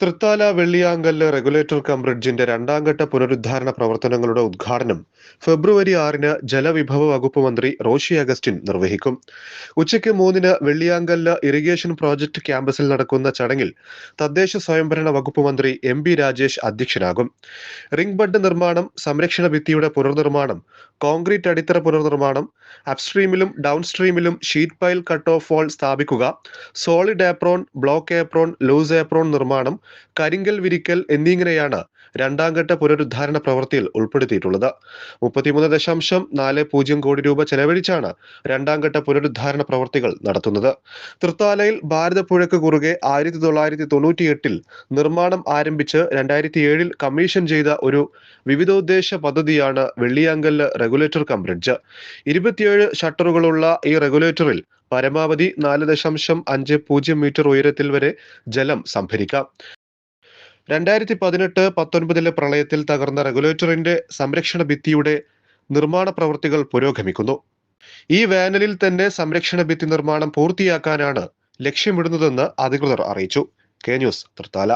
Thrithala Velliyankallu regulator cum ബ്രിഡ്ജിന്റെ രണ്ടാം ഘട്ട പുനരുദ്ധാരണ പ്രവർത്തനങ്ങളുടെ ഉദ്ഘാടനം ഫെബ്രുവരി ആറിന് ജലവിഭവ വകുപ്പ് മന്ത്രി റോഷി അഗസ്റ്റിൻ നിർവഹിക്കും. ഉച്ചയ്ക്ക് മൂന്നിന് വെള്ളിയാങ്കല്ല് ഇറിഗേഷൻ പ്രോജക്ട് ക്യാമ്പസിൽ നടക്കുന്ന ചടങ്ങിൽ തദ്ദേശ സ്വയംഭരണ വകുപ്പ് മന്ത്രി എം ബി രാജേഷ് അധ്യക്ഷനാകും. റിംഗ് ബഡ് നിർമ്മാണം സംരക്ഷണ ഭിത്തിയുടെ പുനർനിർമ്മാണം കോൺക്രീറ്റ് അടിത്തറ പുനർനിർമ്മാണം അപ്സ്ട്രീമിലും ഡൗൺസ്ട്രീമിലും sheet pile cut off wall സ്ഥാപിക്കുക solid apron block apron loose apron നിർമ്മാണം കരിങ്കൽ വിരിക്കൽ എന്നിങ്ങനെയാണ് രണ്ടാം ഘട്ട പുനരുദ്ധാരണ പ്രവൃത്തിയിൽ ഉൾപ്പെടുത്തിയിട്ടുള്ളത്. മുപ്പത്തിമൂന്ന് ദശാംശം നാല് പൂജ്യം കോടി രൂപ ചെലവഴിച്ചാണ് രണ്ടാം ഘട്ട പുനരുദ്ധാരണ പ്രവൃത്തികൾ നടത്തുന്നത്. തൃത്താലയിൽ ഭാരതപ്പുഴയ്ക്ക് കുറുകെ ആയിരത്തി തൊള്ളായിരത്തി തൊണ്ണൂറ്റി എട്ടിൽ നിർമ്മാണം ആരംഭിച്ച് രണ്ടായിരത്തി ഏഴിൽ കമ്മീഷൻ ചെയ്ത ഒരു വിവിധോദ്ദേശ പദ്ധതിയാണ് വെള്ളിയാങ്കല്ല് റെഗുലേറ്റർ കം ബ്രിഡ്ജ്. ഇരുപത്തിയേഴ് ഷട്ടറുകളുള്ള ഈ റെഗുലേറ്ററിൽ പരമാവധി നാല് ദശാംശം അഞ്ച് പൂജ്യം മീറ്റർ ഉയരത്തിൽ വരെ ജലം സംഭരിക്കാം. രണ്ടായിരത്തി പതിനെട്ട് പത്തൊൻപതിലെ പ്രളയത്തിൽ തകർന്ന റെഗുലേറ്ററിന്റെ സംരക്ഷണ ഭിത്തിയുടെ നിർമ്മാണ പ്രവൃത്തികൾ പുരോഗമിക്കുന്നു. ഈ വേനലിൽ തന്നെ സംരക്ഷണ ഭിത്തി നിർമ്മാണം പൂർത്തിയാക്കാനാണ് ലക്ഷ്യമിടുന്നതെന്ന് അധികൃതർ അറിയിച്ചു. K news Thrithala.